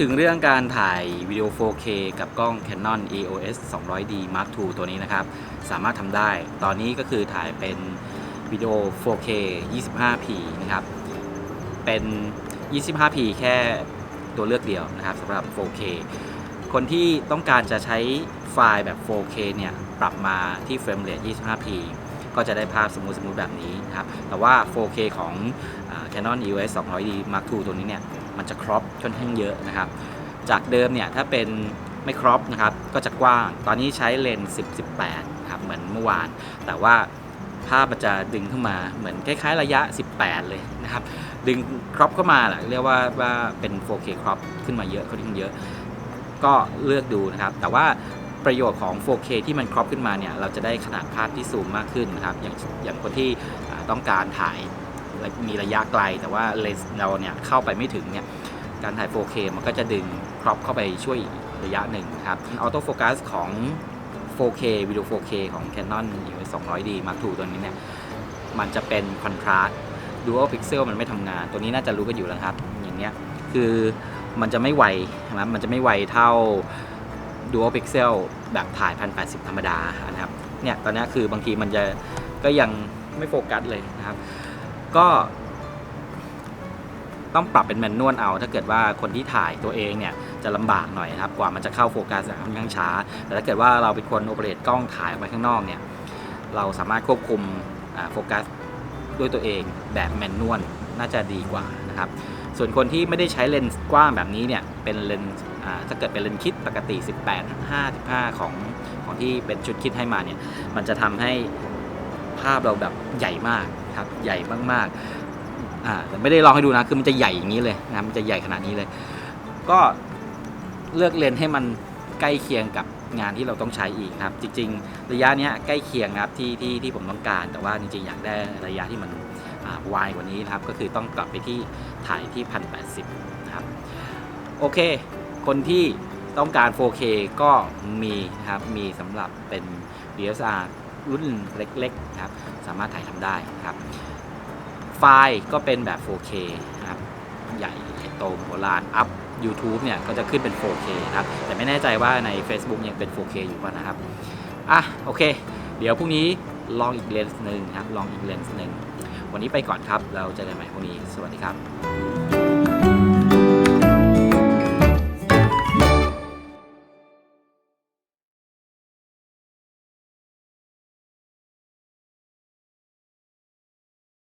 ถึงเรื่องการถ่ายวิดีโอ 4K กับกล้อง Canon EOS 200D Mark II ตัวนี้นะครับ สามารถทำได้ ตอนนี้ก็คือถ่ายเป็นวิดีโอ 4K 25p นะครับ เป็น 25p แค่ตัวเลือกเดียวนะครับสำหรับ 4K คนที่ต้องการจะใช้ไฟล์แบบ 4K เนี่ยปรับมาที่เฟรมเรท 25p ก็จะได้ภาพสมูทสมูทแบบนี้นะครับ แต่ว่า 4K ของ Canon EOS 200D Mark II ตัวนี้เนี่ย มันจะครอปค่อนข้างเยอะนะครับ จากเดิมเนี่ยถ้าเป็นไม่ครอปนะครับก็จะกว้าง ตอนนี้ใช้เลนส์10 18ครับเหมือนเมื่อวาน แต่ว่าภาพมันจะดึงขึ้นมาเหมือนคล้ายๆระยะ 18 เลยนะครับ ดึงครอปเข้ามาแหละเรียกว่าว่าเป็น 4K ครอปขึ้นมาเยอะค่อนข้างเยอะ ก็เลือกดูนะครับ แต่ว่าประโยชน์ของ 4K ที่มันครอปขึ้นมาเนี่ย เราจะได้ขนาดภาพที่ซูมมากขึ้นนะครับ อย่างอย่างคนที่ต้องการถ่าย มีระยะไกล แต่ว่าเลนส์เราเนี่ยเข้าไปไม่ถึงเนี่ยการถ่าย 4K มันก็จะดึงครอปเข้าไปช่วยระยะหนึ่งครับออโต้โฟกัสของ 4K วิดีโอ 4K ของ Canon EOS 200D Mark II ตัวนี้เนี่ยมันจะเป็นคอนทราสต์ Dual Pixel มันไม่ทำงาน ตัวนี้น่าจะรู้กันอยู่แล้วครับ อย่างเนี้ยคือมันจะไม่ไวนะมันจะไม่ไวเท่า Dual Pixel แบบถ่าย 1080 ธรรมดานะครับเนี่ยตอนนี้คือบางทีมันจะก็ยังไม่โฟกัสเลยนะครับ ก็ ต้องปรับเป็นแมนนวลเอา ถ้าเกิดว่าคนที่ถ่ายตัวเองเนี่ยจะลำบากหน่อยนะครับ กว่ามันจะเข้าโฟกัสค่อนข้างช้า แต่ถ้าเกิดว่าเราเป็นคนโอเปเรตกล้องถ่ายออกไปข้างนอกเนี่ย เราสามารถควบคุมโฟกัสด้วยตัวเองแบบแมนนวลน่าจะดีกว่านะครับ ส่วนคนที่ไม่ได้ใช้เลนส์กว้างแบบนี้เนี่ย เป็นเลนส์ถ้าเกิดเป็นเลนส์คิดปกติ 18 55 ของของที่เป็นชุดคิดให้มาเนี่ย มันจะทำให้ภาพเราแบบใหญ่มาก ครับใหญ่มากๆอ่าแต่ไม่ได้ลองให้ดูนะคือมันจะใหญ่อย่างนี้เลยนะครับมันจะใหญ่ขนาดนี้เลย ก็เลือกเลนให้มันใกล้เคียงกับงานที่เราต้องใช้อีกครับ จริง ๆ ระยะนี้ใกล้เคียงครับที่ที่ที่ผมต้องการ แต่ว่าจริงๆอยากได้ระยะที่มันวายกว่านี้นะครับ ก็คือต้องกลับไปที่ถ่ายที่1080นะครับโอเค คนที่ต้องการ 4K ก็มีนะครับมีสำหรับเป็น DSLR รุ่นเล็กๆนะครับสามารถถ่ายทำได้นะครับ ไฟล์ก็เป็นแบบ 4K นะครับใหญ่โตมโหฬารอัพ YouTube เนี่ยก็จะขึ้นเป็น 4K นะครับ แต่ไม่แน่ใจว่าใน Facebook ยังเป็น 4K อยู่ป่ะนะครับ อะ โอเค เดี๋ยวพรุ่งนี้ลองอีกเลนส์หนึ่งครับ ลองอีกเลนส์หนึ่ง วันนี้ไปก่อนครับ เราเจอกันใหม่พรุ่งนี้ สวัสดีครับ